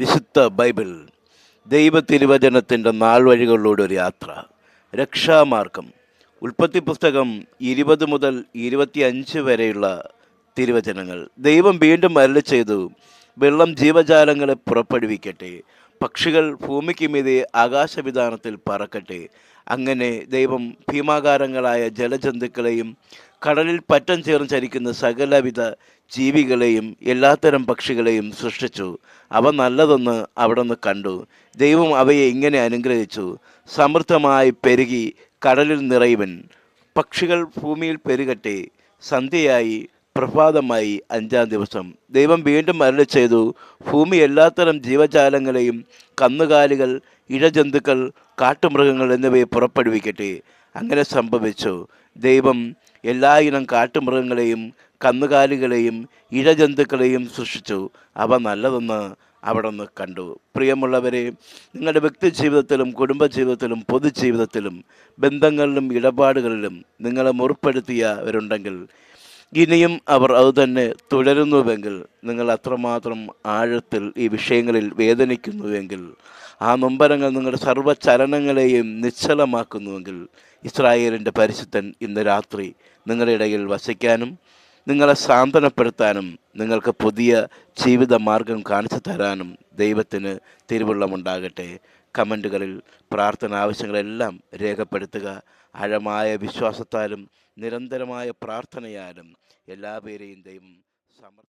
വിശുദ്ധ ബൈബിൾ ദൈവ തിരുവചനത്തിന്റെ നാൾ വഴികളിലൂടെ ഒരു യാത്ര. രക്ഷാമാർഗം. ഉൽപ്പത്തി പുസ്തകം ഇരുപത് മുതൽ ഇരുപത്തിയഞ്ച് വരെയുള്ള തിരുവചനങ്ങൾ. ദൈവം വീണ്ടും അരളി ചെയ്തു വെള്ളം ജീവജാലങ്ങളെ പുറപ്പെടുവിക്കട്ടെ. പക്ഷികൾ ഭൂമിക്ക് മീതെ ആകാശവിധാനത്തിൽ പറക്കട്ടെ. അങ്ങനെ ദൈവം ഭീമാകാരങ്ങളായ ജലജന്തുക്കളെയും കടലിൽ പറ്റം ചേർന്ന് ചരിക്കുന്ന സകലവിധ ജീവികളെയും എല്ലാത്തരം പക്ഷികളെയും സൃഷ്ടിച്ചു. അവ നല്ലതെന്ന് അവിടെ നിന്ന് കണ്ടു. ദൈവം അവയെ ഇങ്ങനെ അനുഗ്രഹിച്ചു. സമൃദ്ധമായി പെരുകി കടലിൽ നിറയുവൻ. പക്ഷികൾ ഭൂമിയിൽ പെരുകട്ടെ. സന്ധ്യയായി പ്രഭാതമായി അഞ്ചാം ദിവസം. ദൈവം വീണ്ടും അരളി ചെയ്തു ഭൂമി എല്ലാത്തരം ജീവജാലങ്ങളെയും കന്നുകാലികൾ ഇഴജന്തുക്കൾ കാട്ടുമൃഗങ്ങൾ എന്നിവയെ പുറപ്പെടുവിക്കട്ടെ. അങ്ങനെ സംഭവിച്ചു. ദൈവം എല്ലാ ഇനം കാട്ടുമൃഗങ്ങളെയും കന്നുകാലികളെയും ഇഴജന്തുക്കളെയും സൃഷ്ടിച്ചു. അവ നല്ലതെന്ന് അവിടെ നിന്ന് കണ്ടു. പ്രിയമുള്ളവരെ നിങ്ങളുടെ വ്യക്തി ജീവിതത്തിലും കുടുംബജീവിതത്തിലും പൊതുജീവിതത്തിലും ബന്ധങ്ങളിലും ഇടപാടുകളിലും നിങ്ങളെ മുറിപ്പെടുത്തിയവരുണ്ടെങ്കിൽ ഇനിയും അവർ അതുതന്നെ തുടരുന്നുവെങ്കിൽ നിങ്ങൾ അത്രമാത്രം ആഴത്തിൽ ഈ വിഷയങ്ങളിൽ വേദനിക്കുന്നുവെങ്കിൽ ആ നൊമ്പരങ്ങൾ നിങ്ങളുടെ സർവചലനങ്ങളെയും നിശ്ചലമാക്കുന്നുവെങ്കിൽ ഇസ്രായേലിന്റെ പരിശുദ്ധൻ ഇന്ന് രാത്രി നിങ്ങളുടെ ഇടയിൽ വസിക്കാനും നിങ്ങളെ സാന്ത്വനപ്പെടുത്താനും നിങ്ങൾക്ക് പുതിയ ജീവിത മാർഗം കാണിച്ചു തരാനും ദൈവത്തിന് തിരുവുള്ളമുണ്ടാകട്ടെ. കമന്റുകളിൽ പ്രാർത്ഥന ആവശ്യങ്ങളെല്ലാം രേഖപ്പെടുത്തുക. ആഴമായ വിശ്വാസത്താലും നിരന്തരമായ പ്രാർത്ഥനയാലും എല്ലാ പേരെയും ദൈവം സമർ